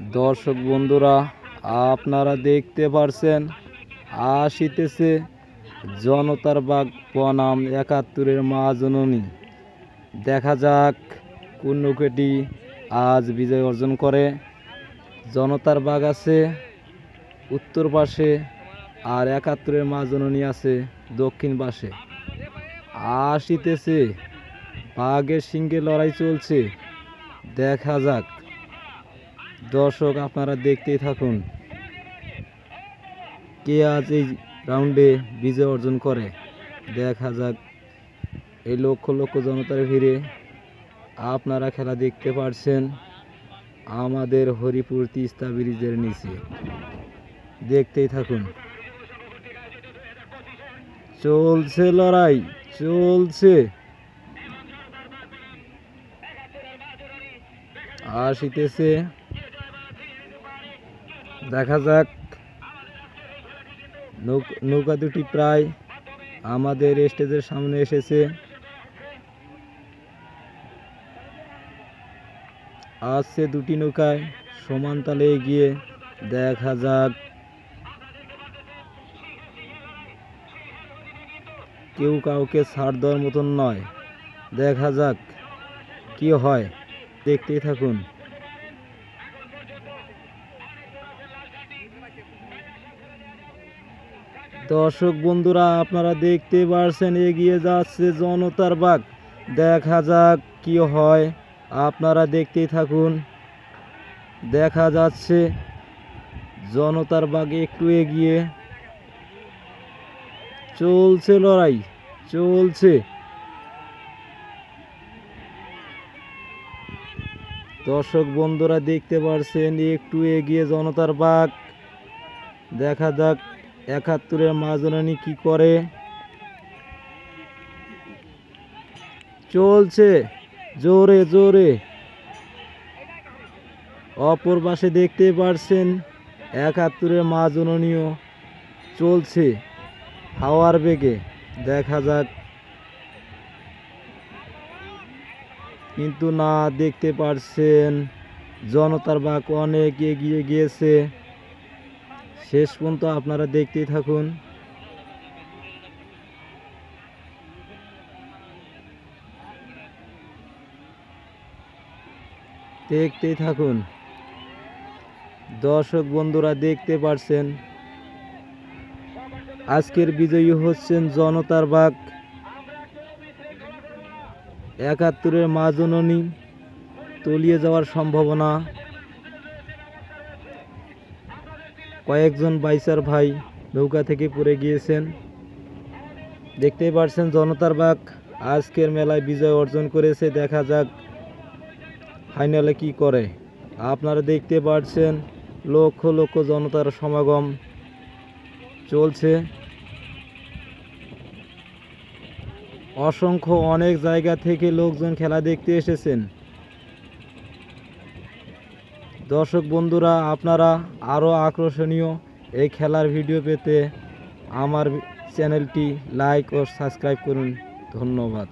দর্শক বন্ধুরা, আপনারা দেখতে পারছেন, আসিতেছে জনতার বাগ বনাম একাত্তরের মা জননী। দেখা যাক কোন নৌকাটি আজ বিজয় অর্জন করে। জনতার বাগ আছে, উত্তর পাশে, আর একাত্তরের মা জননী আছে দক্ষিণ পাশে। আসিতেছে, বাঘের সিংহে লড়াই চলছে। দেখা যাক। দর্শক, আপনারা দেখতেই থাকুন কে আজ এই রাউন্ডে বিজয় অর্জন করে। দেখা যাক, এই লক্ষ লক্ষ জনতার ভিড়ে আপনারা খেলা দেখতে পারছেন আমাদের হরিপুর তিস্তা ব্রিজের নিচে। দেখতেই থাকুন। চলছে লড়াই, চলছে। আসিতেছে দেখা যাক। নৌক- দুটি প্রায় আমাদের স্টেজের সামনে এসেছে। আসছে দুটি নৌকায় সমান তালে এগিয়ে, দেখা যাক। কেউ কাউকে ছাড় দেওয়ার মতন নয়। দেখা যাক কি হয়। দেখতেই থাকুন। দর্শক বন্ধুরা, আপনারা দেখতে পারছেন, এগিয়ে যাচ্ছে জনতার বাঘ দেখা যাক কি হয়। আপনারা দেখতেই থাকুন। দেখা যাচ্ছে জনতার বাগে একটু এগিয়ে। চলছে লড়াই, চলছে। দর্শক বন্ধুরা, দেখতে পারছেন, একটু এগিয়ে জনতার বাগ। দেখা যাক, একাত্তরের মাজনানি কি করে? চলছে, জোরে জোরে। অপর পাশে দেখতে পারছেন, একাত্তরের মাজননীয় চলছে হাওয়ার বেগে। দেখা যাক। কিন্তু না দেখতে পারছেন, জনতার বাক অনেক এগিয়ে গিয়েছে। শেষ পর্যন্ত আপনারা দেখতেই থাকুন। দেখতেই থাকুন। দর্শক বন্ধুরা দেখতে পারছেন। আজকের বিজয়ী হচ্ছেন জনতার বাঘ। একাত্তরের মাজননী তলিয়ে যাওয়ার সম্ভাবনা। কয়েকজন বাইসার ভাই নৌকা থেকে পড়ে গিয়েছেন। দেখতেই পারছেন জনতার বাগ আজকের মেলায় বিজয় অর্জন করেছে, দেখা যাক ফাইনালে কি করে। আপনারা দেখতে পারছেন, লক্ষ লক্ষ জনতার সমাগম চলছে। অসংখ্য অনেক জায়গা থেকে লোকজন খেলা দেখতে এসেছেন। দর্শক বন্ধুরা, আপনারা আরও আকর্ষণীয় এই খেলার ভিডিও পেতে আমার চ্যানেলটি লাইক ও সাবস্ক্রাইব করুন। ধন্যবাদ।